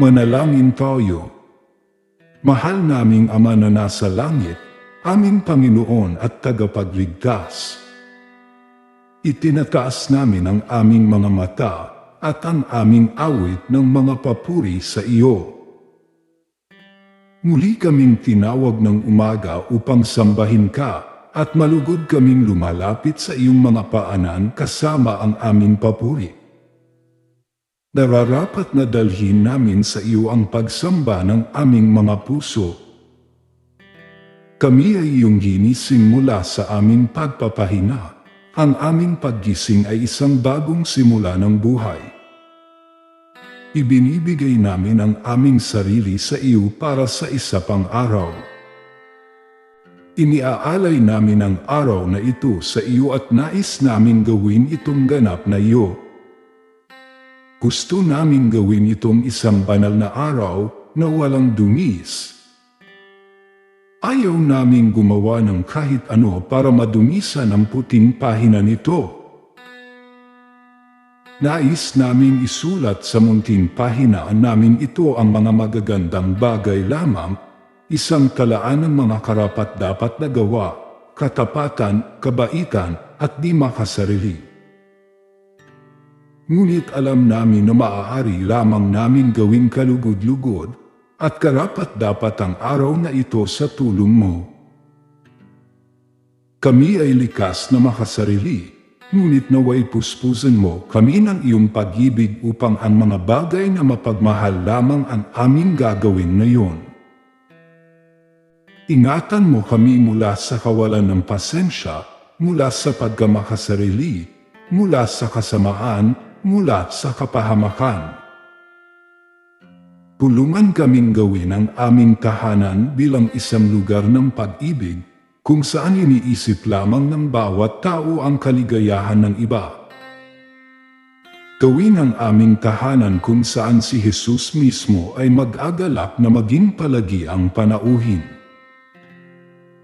Manalangin tayo. Mahal naming Ama na nasa langit, aming Panginoon at tagapagligtas. Itinataas namin ang aming mga mata at ang aming awit ng mga papuri sa iyo. Muli kaming tinawag ng umaga upang sambahin ka at malugod kaming lumalapit sa iyong mga paanan kasama ang aming papuri. Nararapat na dalhin namin sa iyo ang pagsamba ng aming mga puso. Kami ay iyong ginising mula sa aming pagpapahinga. Ang aming paggising ay isang bagong simula ng buhay. Ibinibigay namin ang aming sarili sa iyo para sa isa pang araw. Iniaalay namin ang araw na ito sa iyo at nais namin gawin itong ganap na iyo. Gusto naming gawin itong isang banal na araw na walang dungis. Ayaw naming gumawa ng kahit ano para madumisan ang puting pahina nito. Nais naming isulat sa munting pahinaan namin ito ang mga magagandang bagay lamang, isang talaan ng mga karapat-dapat na gawa, katapatan, kabaitan, at di makasarili. Ngunit alam namin na maaari lamang namin gawing kalugod-lugod at karapat dapat ang araw na ito sa tulong mo. Kami ay likas na makasarili, ngunit naway puspusan mo kami ng iyong pag-ibig upang ang mga bagay na mapagmahal lamang ang aming gagawin ngayon. Ingatan mo kami mula sa kawalan ng pasensya, mula sa pagkamakasarili, mula sa kasamaan, mula sa kapahamakan. Tulungan kaming gawin ang aming tahanan bilang isang lugar ng pag-ibig kung saan iniisip lamang ng bawat tao ang kaligayahan ng iba. Gawin ang aming tahanan kung saan si Jesus mismo ay mag-agalak na maging palagi ang panauhin.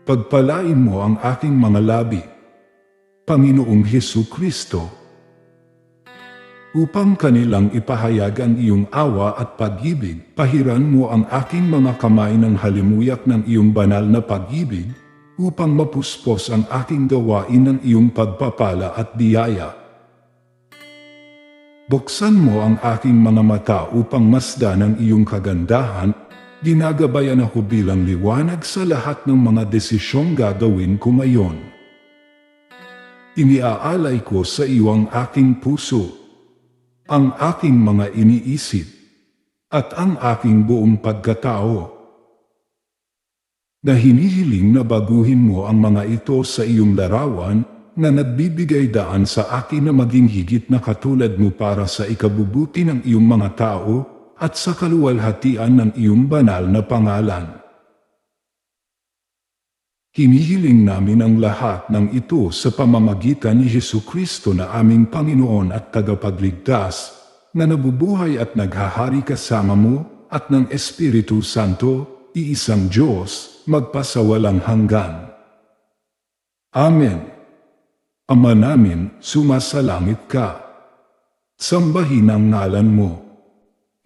Pagpalain mo ang aking mga labi. Panginoong Hesu Kristo, upang kanilang ipahayag ang iyong awa at pag-ibig, pahiran mo ang aking mga kamay ng halimuyak ng iyong banal na pag-ibig, upang mapuspos ang aking gawain ng iyong pagpapala at biyaya. Buksan mo ang aking mga mata upang masdan ang iyong kagandahan, ginagabayan ako bilang liwanag sa lahat ng mga desisyong gagawin ko ngayon. Iniaalay ko sa iyo ang aking puso, ang aking mga iniisip, at ang aking buong pagkatao. Na hinihiling na baguhin mo ang mga ito sa iyong larawan na nagbibigay daan sa akin na maging higit na katulad mo para sa ikabubuti ng iyong mga tao at sa kaluwalhatian ng iyong banal na pangalan. Hinihiling namin ang lahat ng ito sa pamamagitan ni Hesu Kristo na aming Panginoon at tagapagligtas, na nabubuhay at naghahari kasama mo at ng Espiritu Santo, iisang Diyos, magpasawalang hanggan. Amen. Ama namin, sumasalangit ka. Sambahin ang ngalan mo.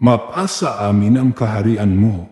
Mapasa amin ang kaharian mo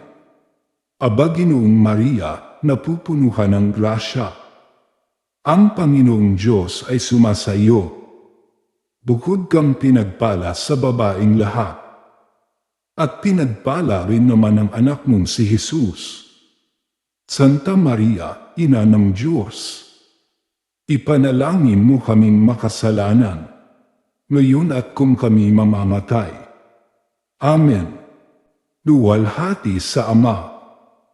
Aba Ginoong Maria, napupunuhan ng grasya. Ang Panginoong Diyos ay sumasayo. Bukod kang pinagpala sa babaing lahat. At pinagpala rin naman ang anak mong si Jesus. Santa Maria, Ina ng Diyos. Ipanalangin mo kaming makasalanan. Ngayon at kung kami mamamatay. Amen. Luwalhati sa Ama,